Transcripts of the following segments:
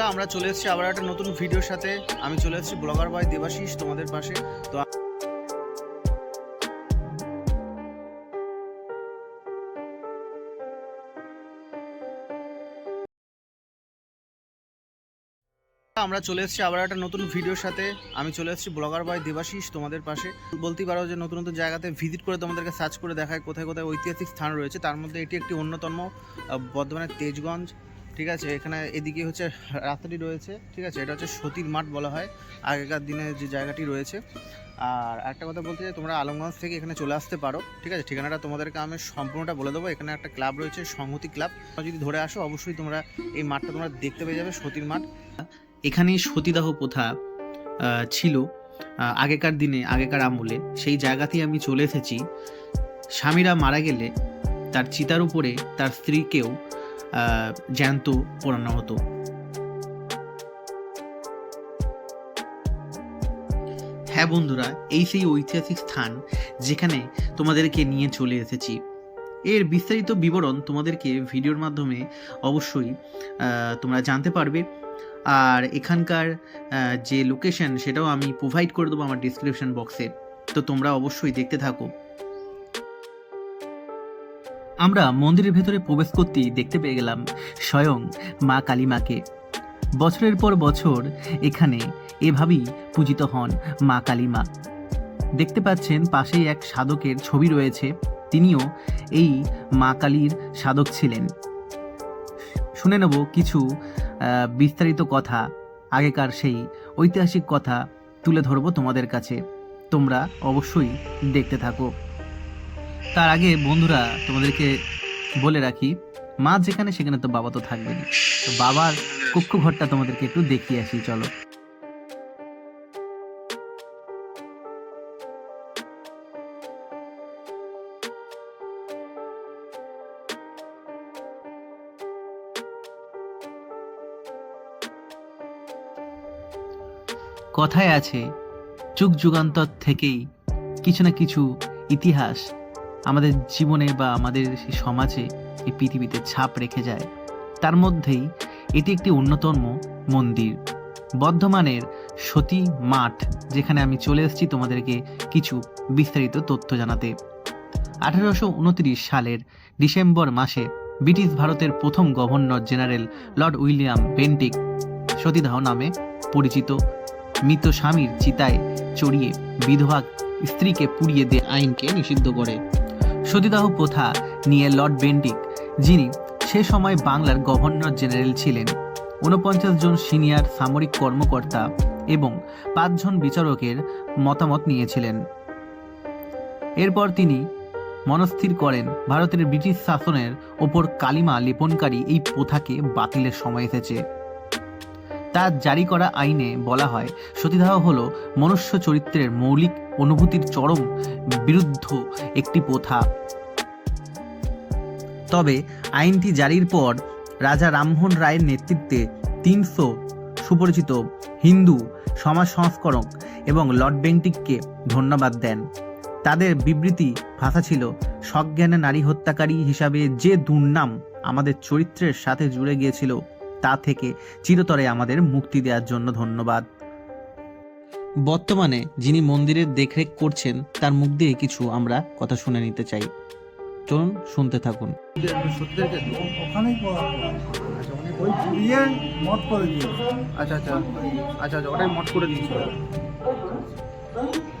বন্ধুরা, আমরা চলে এসেছি আবার একটা নতুন ভিডিওর সাথে। আমি চলে এসেছি ব্লগার বয় দেবাশিস তোমাদের পাশে। তো আমরা চলে এসেছি আবার একটা নতুন ভিডিওর সাথে। আমি চলে এসেছি ব্লগার বয় দেবাশিস তোমাদের পাশে। বলতেই পারো যে নতুন নতুন জায়গাতে ভিজিট করে তোমাদেরকে সার্চ করে দেখায় কোথায় কোথায় ঐতিহাসিক স্থান রয়েছে। তার মধ্যে এটি একটি অন্যতম বর্ধমানের তেজগঞ্জ। ঠিক আছে, এখানে এদিকে হচ্ছে রাস্তাটি রয়েছে, ঠিক আছে, এটা হচ্ছে সতীর মাঠ বলা হয়, আগেকার দিনে যে জায়গাটি রয়েছে। আর একটা কথা বলতে চাই, তোমরা আলমগঞ্জ থেকে এখানে চলে আসতে পারো, ঠিক আছে, ঠিকানাটা তোমাদেরকে আমি সম্পূর্ণটা বলে দেবো, এখানে একটা ক্লাব রয়েছে, সংহতি ক্লাব। যদি ধরে আসো, অবশ্যই তোমরা এই মাঠটা তোমরা দেখতে পেয়ে যাবে, সতীর মাঠ। এখানেই সতীদাহ প্রথা ছিল আগেকার দিনে, আগেকার আমলে। সেই জায়গাতেই আমি চলে এসেছি। স্বামীরা মারা গেলে তার চিতার উপরে তার স্ত্রীকেও জ্যান্ত পোড়ানো হতো হ্যাঁ বন্ধুরা, এই সেই ঐতিহাসিক স্থান যেখানে তোমাদেরকে নিয়ে চলে এসেছি। এর বিস্তারিত বিবরণ তোমাদেরকে ভিডিওর মাধ্যমে অবশ্যই তোমরা জানতে পারবে। আর এখানকার যে লোকেশন সেটাও আমি প্রোভাইড করে দেবো আমার ডিসক্রিপশন বক্সে তো তোমরা অবশ্যই দেখতে থাকো। আমরা মন্দিরের ভেতরে প্রবেশ করতেই দেখতে পেয়ে গেলাম স্বয়ং মা কালীমাকে। বছরের পর বছর এখানে এভাবেই পূজিত হন মা কালীমা। দেখতে পাচ্ছেন পাশেই এক সাধকের ছবি রয়েছে, তিনিও এই মা কালীর সাধক ছিলেন। শুনে নেব কিছু বিস্তারিত কথা, আগেকার সেই ঐতিহাসিক কথা তুলে ধরবো তোমাদের কাছে। তোমরা অবশ্যই দেখতে থাকো। তার আগে বন্ধুরা, তোমাদেরকে বলে রাখি, মা যেখানে সেখানে তো বাবা তো থাকবেনই তো বাবার কক্ষ ঘরটা তোমাদেরকে একটু দেখিয়ে আসি, চলো। কথায় আছে, যুগ যুগান্তর থেকেই কিছু না কিছু ইতিহাস আমাদের জীবনে বা আমাদের সেই সমাজে এই পৃথিবীতে ছাপ রেখে যায়। তার মধ্যেই এটি একটি অন্যতম মন্দির। বর্ধমানের সতী মাঠ, যেখানে আমি চলে এসেছি তোমাদেরকে কিছু বিস্তারিত তথ্য জানাতে। আঠারোশো উনত্রিশ সালের ডিসেম্বর মাসে ব্রিটিশ ভারতের প্রথম governor general lord William Bentinck সতীদাহ নামে পরিচিত মৃত স্বামীর চিতায় চড়িয়ে বিধবা স্ত্রীকে পুড়িয়ে দিয়ে আইনকে নিষিদ্ধ করে। সতীদাহ প্রথা নিয়ে লর্ড বেন্ডিক, যিনি সে সময় বাংলার গভর্নর জেনারেল ছিলেন, ঊনপঞ্চাশ জন সিনিয়র সামরিক কর্মকর্তা এবং পাঁচজন বিচারকের মতামত নিয়েছিলেন। এরপর তিনি মনস্থির করেন ভারতের ব্রিটিশ শাসনের ওপর কালিমা লেপনকারী এই প্রথাকে বাতিলের সময় এসেছে। তার জারি করা আইনে বলা হয়। সতীদাহ হল মনুষ্য চরিত্রের মৌলিক অনুভূতির চরম বিরুদ্ধ একটি প্রথা। তবে আইনটি জারির পর রাজা রামমোহন রায়ের নেতৃত্বে তিনশো সুপরিচিত হিন্দু সমাজ সংস্করক এবং লর্ড বেন্টিককে ধন্যবাদ দেন। তাদের বিবৃতি ভাষা ছিল, সজ্ঞানে নারী হত্যাকারী হিসাবে যে দুর্নাম আমাদের চরিত্রের সাথে জুড়ে গিয়েছিল। তা থেকে চিরতরে আমাদের মুক্তি দেওয়ার জন্য ধন্যবাদ। বর্তমানে যিনি মন্দিরের দেখরেখ করছেন তার মুখ দিয়ে কিছু আমরা কথা শুনে নিতে চাই। চলুন শুনতে থাকুন। ওখানেই পড়া ওই পুড়িয়ে মত করে দিয়েছে। আচ্ছা আচ্ছা। আচ্ছা আচ্ছা ওটাই মঠ করে দিয়েছিল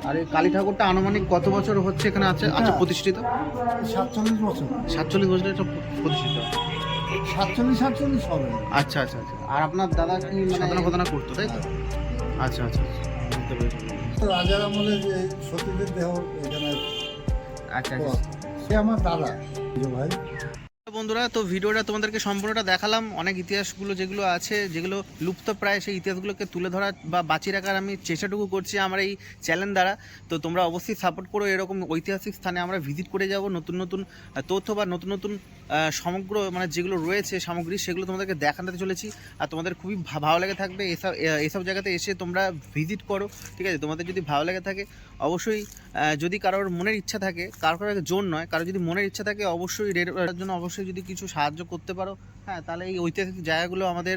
আর এই কালী ঠাকুরটা আনুমানিক কত বছর হচ্ছে এখানে আছে? আছে প্রতিষ্ঠিত? সাতচল্লিশ বছর। সাতচল্লিশ বছর এটা প্রতিষ্ঠিত। সাতচল্লিশ সাতচল্লিশ হবে। আচ্ছা আচ্ছা আচ্ছা। আর আপনার দাদা কি সাধনা ফাধনা করতো তাই তো? আচ্ছা আচ্ছা আচ্ছা। বুঝতে পেরেছি। রাজার আমলে যে সতীদের দেহ এখানে আচ্ছা সে আমার দাদা। ভাই বন্ধুরা তো ভিডিওটা তোমাদেরকে সম্পূর্ণটা দেখালাম অনেক ইতিহাসগুলো যেগুলো আছে যেগুলো লুপ্ত প্রায় সেই ইতিহাসগুলোকে তুলে ধরা বা বাঁচিয়ে রাখার আমি চেষ্টাটুকু করছি আমার এই চ্যানেল দ্বারা তো তোমরা অবশ্যই সাপোর্ট করো এরকম ঐতিহাসিক স্থানে আমরা ভিজিট করে যাব নতুন নতুন তথ্য বা নতুন নতুন সমগ্র মানে যেগুলো রয়েছে সামগ্রী সেগুলো তোমাদেরকে দেখাতে চলেছি আর তোমাদের খুবই ভালো লেগে থাকবে এসব এসব জায়গাতে এসে তোমরা ভিজিট করো ঠিক আছে তোমাদের যদি ভালো লেগে থাকে অবশ্যই যদি কারোর মনের ইচ্ছা থাকে কারোর জোর নয় কারও যদি মনের ইচ্ছা থাকে অবশ্যই রেড জন্য অবশ্যই অবশ্যই যদি কিছু সাহায্য করতে পারো হ্যাঁ তাহলে এই ঐতিহাসিক জায়গাগুলো আমাদের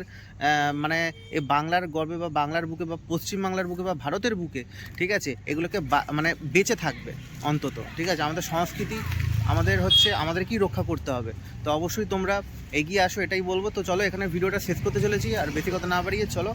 মানে এই বাংলার গর্বে বা বাংলার বুকে বা পশ্চিম বাংলার বুকে বা ভারতের বুকে, ঠিক আছে, এগুলোকে মানে বেঁচে থাকবে অন্তত, ঠিক আছে, আমাদের সংস্কৃতি, আমাদের হচ্ছে, আমাদেরকেই রক্ষা করতে হবে। তো অবশ্যই তোমরা এগিয়ে আসো, এটাই বলব। তো চলো, এখানে ভিডিওটা শেষ করতে চলেছি, আর বেশি কথা না বাড়িয়ে চলো।